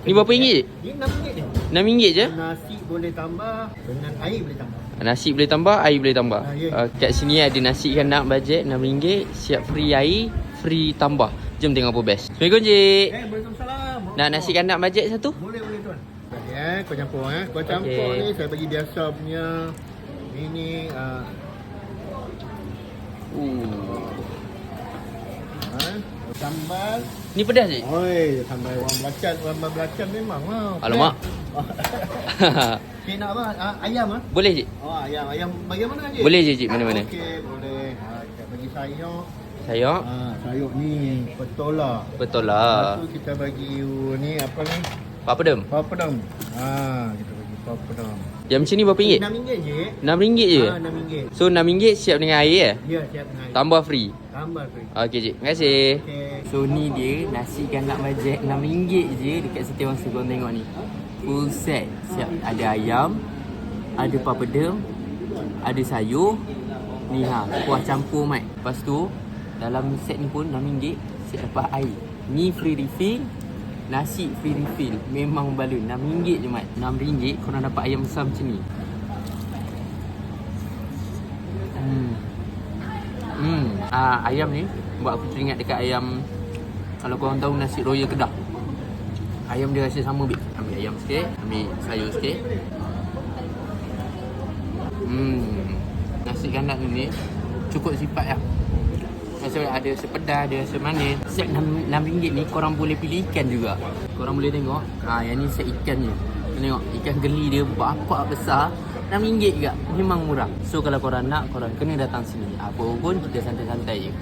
Ni berapa ringgit? Ni RM6 je. RM6 je? Nasi boleh tambah dengan air boleh tambah. Nasi boleh tambah, air boleh tambah. Ah, ya. Uh, kat sini ada nasi ikan nak bajet RM6, siap free air, free tambah. Jom tengok apa best. Assalamualaikum cik. Eh, Waalaikumsalam. Nak nasi ikan nak bajet satu? Boleh, boleh tuan. Okey, eh, kau campur eh. Kau campur Okey. ni saya bagi biasa punya ini uh, Uh. Ha, sambal. Ni pedas cik? Oi, sambal orang belacan, orang belacan memang lah. Alamak. Cik nak apa? Ah, ayam ah? boleh cik? Oh, ayam. Ayam bagaimana cik? Boleh je cik, mana-mana. Okey, boleh. Ha, kita bagi sayur. Saya Ha, sayur ni petola. betul Lepas tu kita bagi you ni apa ni? Apa pedam? Papadam. Ha, kita bagi papadam. Yang macam ni berapa ringgit? RM6 je. RM6 je? Ha, RM6. So RM6 siap dengan air eh? Ya, siap dengan air. Tambah free. Tambah. Okey cik, terima kasih. So ni dia nasi ikan nak bajet RM6 je dekat Setiawangsa korang tengok ni. Full set. Siap ada ayam, ada papadam, ada sayur. Ni ha, kuah campur mat. Lepas tu dalam set ni pun RM6 set dapat air. Ni free refill. Nasi free refill. Memang balun RM6 je mat. RM6 korang dapat ayam besar macam ni. Hmm. Ah, ayam ni buat aku teringat dekat ayam kalau korang tahu nasi royal Kedah. Ayam dia rasa sama bit. Ambil ayam sikit, ambil sayur sikit. Hmm. Nasi kandang ni cukup sifat lah. Rasa ada rasa pedas, ada rasa manis. Set RM6 ni korang boleh pilih ikan juga. Korang boleh tengok. Ha, yang ni set ikan je. Kau Tengok ikan geli dia berapa besar. RM6 juga. Memang murah. So kalau korang nak, korang kena datang sini. Apa pun kita santai-santai je.